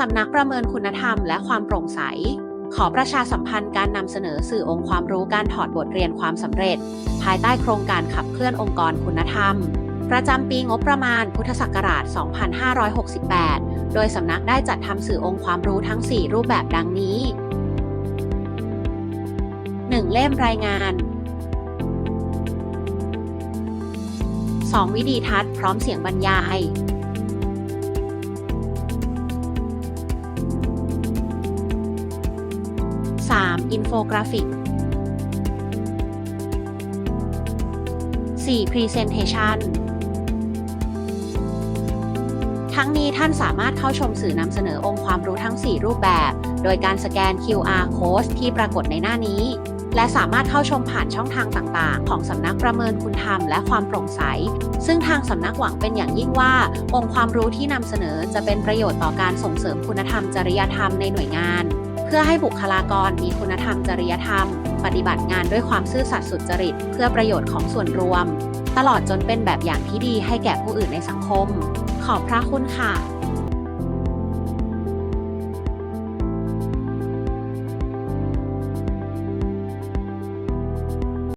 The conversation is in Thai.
สำนักประเมินคุณธรรมและความโปร่งใส ขอประชาสัมพันธ์การนำเสนอสื่อองค์ความรู้การถอดบทเรียนความสำเร็จ ภายใต้โครงการขับเคลื่อนองค์กรคุณธรรม ประจำปีงบประมาณพุทธศักราช 2568 โดยสำนักได้จัดทำสื่อองค์ความรู้ทั้ง 4 รูปแบบดังนี้ 1. เล่มรายงาน 2. วิดีทัศน์พร้อมเสียงบรรยาย อินโฟกราฟิก 4. Presentation ทั้งนี้ท่านสามารถเข้าชมสื่อนำเสนอองค์ความรู้ทั้ง 4 รูปแบบ โดยการสแกน QR code ที่ปรากฏในหน้านี้ และสามารถเข้าชมผ่านช่องทางต่างๆ ของสำนักประเมินคุณธรรมและความโปร่งใส ซึ่งทางสำนักหวังเป็นอย่างยิ่งว่า องค์ความรู้ที่นำเสนอจะเป็นประโยชน์ต่อการส่งเสริมคุณธรรมจริยธรรมในหน่วยงาน พื่อให้บุคลากรมีคุณธรรมจริยธรรม ปฏิบัติงานด้วยความซื่อสัตย์สุจริต เพื่อประโยชน์ของส่วนรวม ตลอดจนเป็นแบบอย่างที่ดีให้แก่ผู้อื่นในสังคม ขอบพระคุณค่ะ